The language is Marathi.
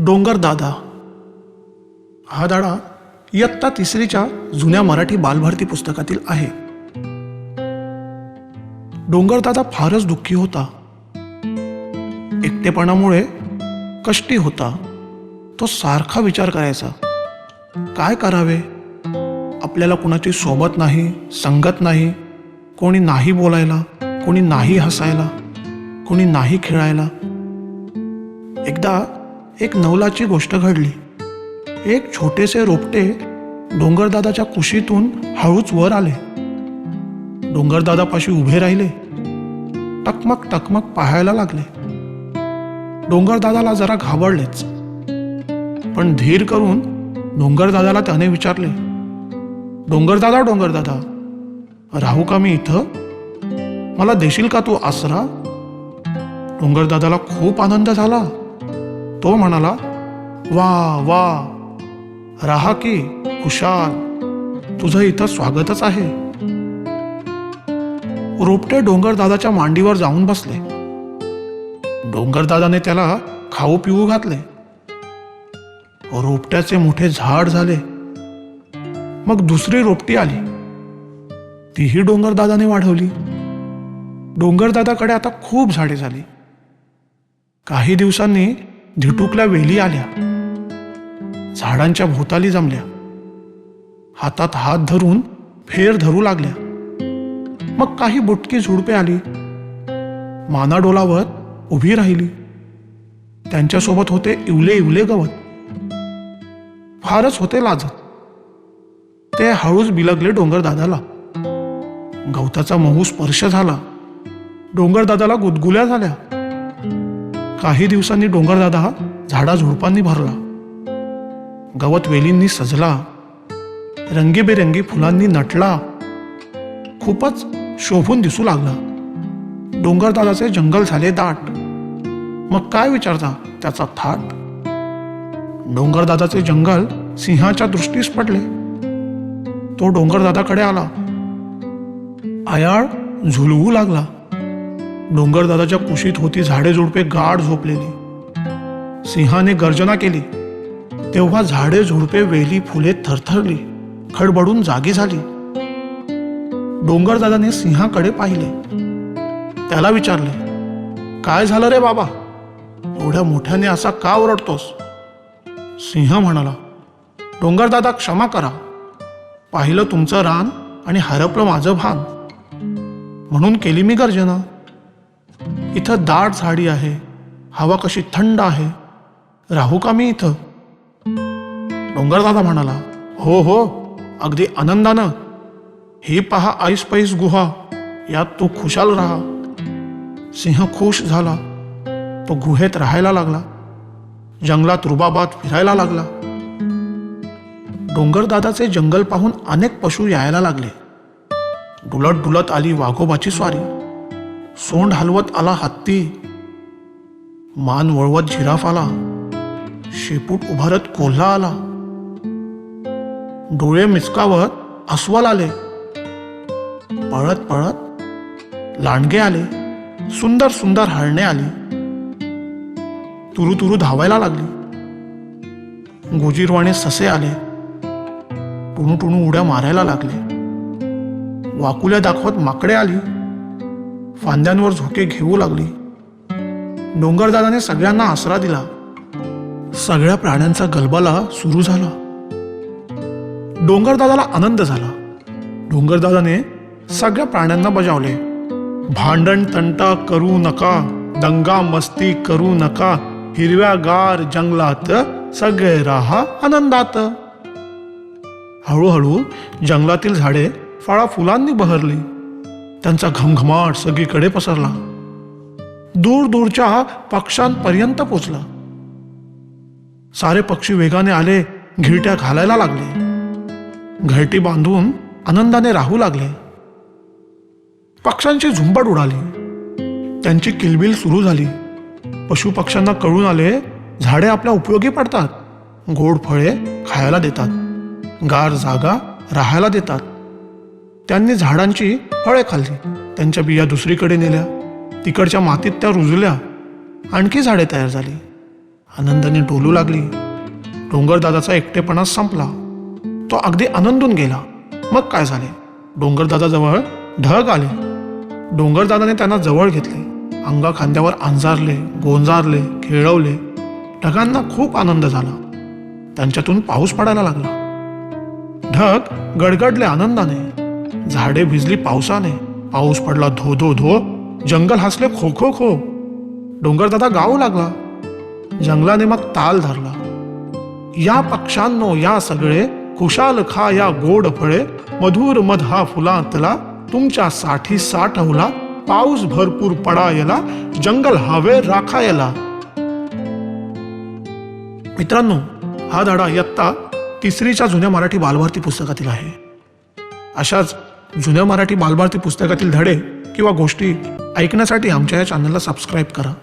डोंगर दादा. हा दाडा इयत्ता तिसरीच्या जुन्या मराठी बालभारती पुस्तकातील आहे. डोंगरदादा फारच दुःखी होता. एकटेपणामुळे कष्टी होता. तो सारखा विचार करायचा. काय करावे? आपल्याला कुणाची सोबत नाही संगत नाही कोणी नाही बोलायला कोणी नाही हसायला कोणी नाही खेळायला. एकदा एक नवलाची गोष्ट घडली. एक छोटेसे रोपटे डोंगरदादाच्या कुशीतून हळूच वर आले. डोंगरदादापाशी उभे राहिले. टकमक टकमक पाहायला लागले. डोंगरदादाला जरा घाबरलेच. पण धीर करून डोंगरदादाला त्याने विचारले डोंगरदादा डोंगरदादा राहू का मी इथं? मला देशील का तू आसरा? डोंगरदादाला खूप आनंद झाला. तो म्हणाला वा वा राहा की हुशार. तुझं इथं स्वागतच आहे. रोपटे डोंगरदादाच्या मांडीवर जाऊन बसले. डोंगरदादाने त्याला खाऊ पिऊ घातले. रोपट्याचे मोठे झाड झाले. मग दुसरी रोपटी आली. तीही डोंगरदादाने वाढवली. डोंगरदादाकडे आता खूप झाडे झाली. काही दिवसांनी धिटुकल्या वेली आल्या. झाडांच्या भोवताली जमल्या. हातात हात धरून फेर धरू लागल्या. मग काही बुटकी झुडपे आली. माना डोलावत उभी राहिली. त्यांच्यासोबत होते इवले इवले गवत. फारच होते लाजत. ते हळूच बिलगले डोंगरदादाला गवताचा मऊ स्पर्श झाला. डोंगरदादाला गुदगुल्या झाल्या. काही दिवसांनी डोंगरदादा झाडा झुडपांनी भरला. गवत वेलींनी सजला. रंगीबेरंगी फुलांनी नटला. खूपच शोभून दिसू लागला. डोंगरदादाचे जंगल झाले दाट. मग काय विचारता त्याचा थाट? डोंगरदादाचे जंगल सिंहाच्या दृष्टीस पडले. तो डोंगरदादाकडे आला. आयाळ झुलवू लागला. डोंगरदादाच्या कुशीत होती झाडे झुडपे गाढ झोपलेली. सिंहाने गर्जना केली. तेव्हा झाडे झुडपे वेली फुले थरथरली. खडबडून जागी झाली. डोंगरदादाने सिंहाकडे पाहिले. त्याला विचारले काय झालं रे बाबा? एवढ्या मोठ्याने असा का ओरडतोस? सिंह म्हणाला डोंगरदादा क्षमा करा. पाहिलं तुमचं रान आणि हरपलं माझं भान. म्हणून केली मी गर्जना. इथं दाट झाडी आहे हवा कशी थंड आहे. राहू का मी इथं? डोंगरदादा म्हणाला हो हो अगदी आनंदानं. ही पहा आईस पैस गुहा यात तू खुशाल राहा. सिंह खुश झाला तो गुहेत राहायला लागला. जंगलात रुबाबात फिरायला लागला. डोंगरदादाचे जंगल पाहून अनेक पशु यायला लागले. डुलत डुलत आली वाघोबाची स्वारी. सोंड हलवत आला हत्ती. मान वळवत झिराफ आला. शेपूट उभारत कोल्हा आला. डोळे मिचकावत अस्वल आले. पळत पळत लांडगे आले. सुंदर सुंदर हळणे आली. तुरु तुरु धावायला लागली. गोजीरवाणे ससे आले. टुणू टुणू उड्या मारायला लागले. वाकुल्या दाखवत माकडे आली. फांद्यांवर झोके घेऊ लागली. डोंगरदादाने सगळ्यांना आसरा दिला. सगळ्या प्राण्यांचा गलबाला सुरू झाला. डोंगरदादाला आनंद झाला. डोंगरदादाने सगळ्या प्राण्यांना बजावले. भांडण तंटा करू नका. दंगा मस्ती करू नका. हिरव्यागार जंगलात सगळे राहा आनंदात. हळूहळू जंगलातील झाडे फळा फुलांनी बहरली. त्यांचा घमघमाट सगळीकडे पसरला. दूर दूरच्या पक्ष्यांपर्यंत पोचला. सारे पक्षी वेगाने आले घिरट्या घालायला लागले. घरटी बांधून आनंदाने राहू लागले. पक्ष्यांची झुंबड उडाली. त्यांची किलबिल सुरू झाली. पशुपक्ष्यांना कळून आले झाडे आपल्या उपयोगी पडतात. गोड फळे खायला देतात. गार जागा राहायला देतात. त्यांनी झाडांची फळे खाल्ली. त्यांच्या बिया दुसरीकडे नेल्या. तिकडच्या मातीत त्या रुजल्या. आणखी झाडे तयार झाली. आनंदाने डोलू लागली. डोंगरदादाचा एकटेपणा संपला. तो अगदी आनंदून गेला. मग काय झाले? डोंगरदादाजवळ ढग आले. डोंगरदादाने त्यांना जवळ घेतले. अंगा खांद्यावर अंजारले गोंजारले खेळवले. ढगांना खूप आनंद झाला. त्यांच्यातून पाऊस पडायला लागला. ढग गडगडले आनंदाने. झाडे भिजली पावसाने. पाऊस पडला धो धो धो जंगल हसले खो खो खो डोंगरदादा गाऊ लागला. जंगलाने मग ताल धरला. या पक्ष्यांनो या सगळे खुशाल खा या गोड फळे. मधुर मध हा फुलांतला. तुमच्या साठी साठवला. पाऊस भरपूर पडायला. जंगल हवे राखायला. मित्रांनो हा धडा इयत्ता तिसरीच्या जुन्या मराठी बालभारती पुस्तकातील आहे. अशाच जुन्या मराठी बालभारती पुस्तकातील धडे किंवा गोष्टी ऐकण्यासाठी आमच्या या चॅनलला सबस्क्राईब करा.